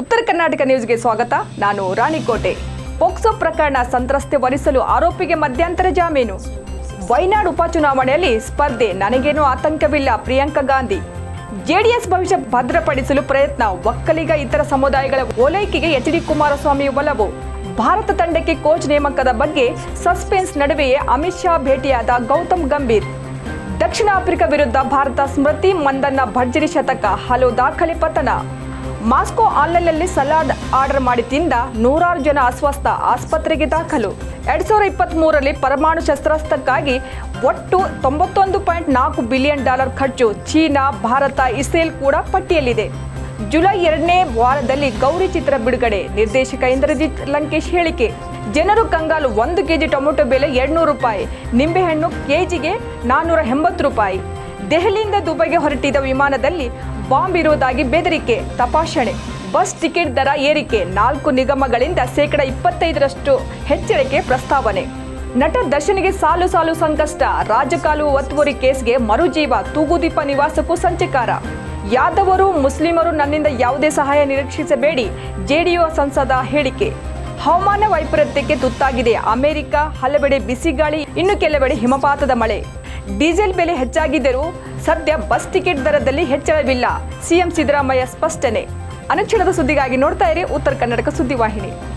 ಉತ್ತರ ಕರ್ನಾಟಕ ನ್ಯೂಸ್ಗೆ ಸ್ವಾಗತ. ನಾನು ರಾಣಿಕೋಟೆ ಪೋಕ್ಸೋ ಪ್ರಕರಣ ಸಂತ್ರಸ್ತೆ ವರಿಸಲು ಆರೋಪಿಗೆ ಮಧ್ಯಂತರ ಜಾಮೀನು. ವೈನಾಡ್ ಉಪಚುನಾವಣೆಯಲ್ಲಿ ಸ್ಪರ್ಧೆ, ನನಗೇನೂ ಆತಂಕವಿಲ್ಲ ಪ್ರಿಯಾಂಕಾ ಗಾಂಧಿ. ಜೆಡಿಎಸ್ ಭವಿಷ್ಯ ಭದ್ರಪಡಿಸಲು ಪ್ರಯತ್ನ, ಒಕ್ಕಲಿಗ ಇತರ ಸಮುದಾಯಗಳ ಓಲೈಕೆಗೆ ಎಚ್ ಡಿ ಕುಮಾರಸ್ವಾಮಿ ಒಲವು. ಭಾರತ ತಂಡಕ್ಕೆ ಕೋಚ್ ನೇಮಕದ ಬಗ್ಗೆ ಸಸ್ಪೆನ್ಸ್ ನಡುವೆಯೇ ಅಮಿತ್ ಶಾ ಭೇಟಿಯಾದ ಗೌತಮ್ ಗಂಭೀರ್. ದಕ್ಷಿಣ ಆಫ್ರಿಕಾ ವಿರುದ್ಧ ಭಾರತ ಸ್ಮೃತಿ ಮಂದನ್ನ ಭರ್ಜರಿ ಶತಕ, ಹಲವು ದಾಖಲೆ ಪತನ. ಮಾಸ್ಕೋ ಆನ್ಲೈನ್ನಲ್ಲಿ ಸಲಾಡ್ ಆರ್ಡರ್ ಮಾಡಿ ತಿಂದ ನೂರಾರು ಜನ ಅಸ್ವಸ್ಥ ಆಸ್ಪತ್ರೆಗೆ ದಾಖಲು. ಎರಡ್ ಸಾವಿರದ ಇಪ್ಪತ್ತ್ ಮೂರರಲ್ಲಿ ಪರಮಾಣು ಶಸ್ತ್ರಾಸ್ತ್ರಕ್ಕಾಗಿ ಒಟ್ಟು ತೊಂಬತ್ತೊಂದು ಪಾಯಿಂಟ್ ನಾಲ್ಕು ಬಿಲಿಯನ್ ಡಾಲರ್ ಖರ್ಚು ಚೀನಾ, ಭಾರತ, ಇಸ್ರೇಲ್ ಕೂಡ ಪಟ್ಟಿಯಲ್ಲಿದೆ. ಜುಲೈ ಎರಡನೇ ವಾರದಲ್ಲಿ ಗೌರಿ ಚಿತ್ರ ಬಿಡುಗಡೆ. ನಿರ್ದೇಶಕ ಇಂದ್ರಜಿತ್ ಲಂಕೇಶ್ ಹೇಳಿಕೆ. ಜನರು ಕಂಗಾಲು ಒಂದು ಕೆಜಿ ಟೊಮೊಟೊ ಬೆಲೆ ಎರಡ್ನೂರು ರೂಪಾಯಿ. ನಿಂಬೆಹಣ್ಣು ಕೆಜಿಗೆ ನಾನ್ನೂರ ಎಂಬತ್ತು ರೂಪಾಯಿ. ದೆಹಲಿಯಿಂದ ದುಬೈಗೆ ಹೊರಟಿದ್ದ ವಿಮಾನದಲ್ಲಿ ಬಾಂಬ್ ಇರುವುದಾಗಿ ಬೆದರಿಕೆ, ತಪಾಸಣೆ. ಬಸ್ ಟಿಕೆಟ್ ದರ ಏರಿಕೆ, ನಾಲ್ಕು ನಿಗಮಗಳಿಂದ ಶೇಕಡ ಇಪ್ಪತ್ತೈದರಷ್ಟು ಹೆಚ್ಚಳಕ್ಕೆ ಪ್ರಸ್ತಾವನೆ. ನಟ ದರ್ಶನಿಗೆ ಸಾಲು ಸಾಲು ಸಂಕಷ್ಟ, ರಾಜಕಾಲು ಒತ್ತುವರಿ ಕೇಸ್ಗೆ ಮರುಜೀವ, ತೂಗುದೀಪ ನಿವಾಸಕ್ಕೂ ಸಂಚಕಾರ. ಯಾದವರು, ಮುಸ್ಲಿಮರು ನನ್ನಿಂದ ಯಾವುದೇ ಸಹಾಯ ನಿರೀಕ್ಷಿಸಬೇಡಿ, ಜೆಡಿಯು ಸಂಸದ ಹೇಳಿಕೆ. ಹವಾಮಾನ ವೈಪರೀತ್ಯಕ್ಕೆ ತುತ್ತಾಗಿದೆ ಅಮೆರಿಕ, ಹಲವೆಡೆ ಬಿಸಿಗಾಳಿ, ಇನ್ನು ಕೆಲವೆಡೆ ಹಿಮಪಾತದ ಮಳೆ. ಡೀಸೆಲ್ ಬೆಲೆ ಹೆಚ್ಚಾಗಿದ್ದರೂ ಸದ್ಯ ಬಸ್ ಟಿಕೆಟ್ ದರದಲ್ಲಿ ಹೆಚ್ಚಳವಿಲ್ಲ. ಸಿಎಂ ಸಿದ್ದರಾಮಯ್ಯ ಸ್ಪಷ್ಟನೆ. ಅನುಕ್ಷಣದ ಸುದ್ದಿಗಾಗಿ ನೋಡ್ತಾ ಇರಿ ಉತ್ತರ ಕನ್ನಡಕ ಸುದ್ದಿವಾಹಿನಿ.